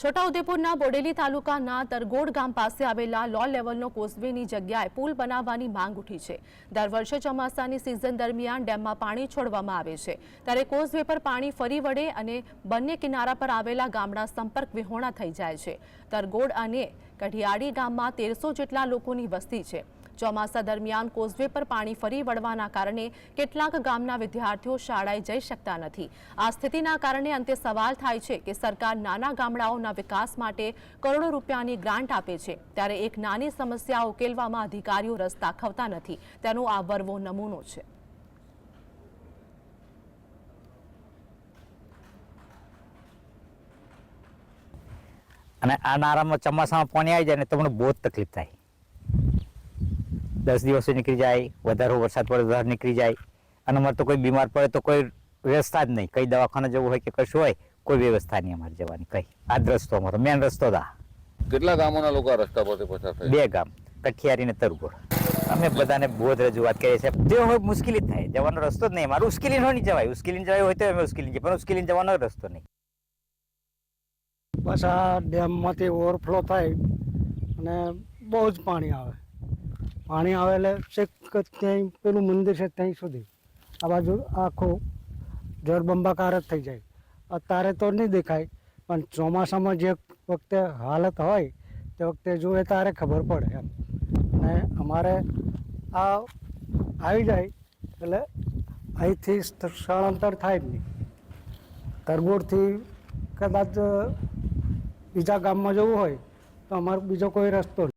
છોટાઉદેપુરના બોડેલી તાલુકાના તરગોડ ગામ પાસે આવેલા લો લેવલનો કોઝવેની જગ્યાએ પુલ બનાવવાની માંગ ઉઠી છે. દર વર્ષે ચોમાસાની સિઝન દરમિયાન ડેમમાં પાણી છોડવામાં આવે છે. ત્યારે કોઝવે પર પાણી ફરી વળે અને બંને કિનારા પર આવેલા ગામડા સંપર્ક વિહોણા થઈ જાય છે. તરગોડ અને કઢિયાળી ગામમાં તેરસો જેટલા લોકોની વસ્તી છે. ચોમાસા દરમિયાન કોઝવે પર પાણી ફરી વળવાના કારણે કેટલાક ગામના વિદ્યાર્થીઓ શાળાએ જઈ શકતા નથી. આ સ્થિતિના કારણે અંતે સવાલ થાય છે કે સરકાર નાના ગામડાઓના વિકાસ માટે કરોડો રૂપિયાની ગ્રાન્ટ આપે છે. ત્યારે એક નાની સમસ્યા ઉકેલવામાં અધિકારીઓ રસ દાખવતા નથી. તેનો આ વરવો નમૂનો છે. અને આ નારામાં ચોમાસામાં પાણી આવી જાય ને તમને બહુ જ તકલીફ થાય. દસ દિવસો નીકળી જાય, વધારે વરસાદ પડે વધારે નીકળી જાય. અને અમારે તો કોઈ બીમાર પડે તો કોઈ વ્યવસ્થા જ નહીં. કઈ દવાખાને જવું હોય કે કશું હોય કોઈ વ્યવસ્થા નહીં અમારે જવાની કઈ. આ જ રસ્તો અમારો મેન રસ્તો દા કેટલા ગામોના લોકો આ રસ્તા પરથી પસાર થાય? બે ગામ કઠિયારી ને તરગોડ અમે બધાને બોધ રજૂઆત કરીએ છીએ. જે હોય મુશ્કેલી જ થાય જવાનો રસ્તો જ નહીં. મારું ઉશ્કેલી નહીં જવાય. ઉશ્કેલી જવાય હોય તો અમે ઉશ્કેલી જઈએ પણ ઉશ્કેલી જવાનો રસ્તો નહીં. બસ આ ડેમમાંથી ઓવરફ્લો થાય અને બહુ જ પાણી આવે. પાણી આવે એટલે છેક ત્યાં પેલું મંદિર છે ત્યાં સુધી. આ બાજુ આખું જળબંબાકાર જ થઈ જાય. અત્યારે તો નહીં દેખાય, પણ ચોમાસામાં જે વખતે હાલત હોય, તે વખતે જોઈએ ત્યારે ખબર પડે એમ. અને અમારે આ આવી જાય, એટલે અહીંથી સ્થળાંતર થાય જ નહીં. તરબોળથી કદાચ બીજા ગામમાં જવું હોય, તો અમારો બીજો કોઈ રસ્તો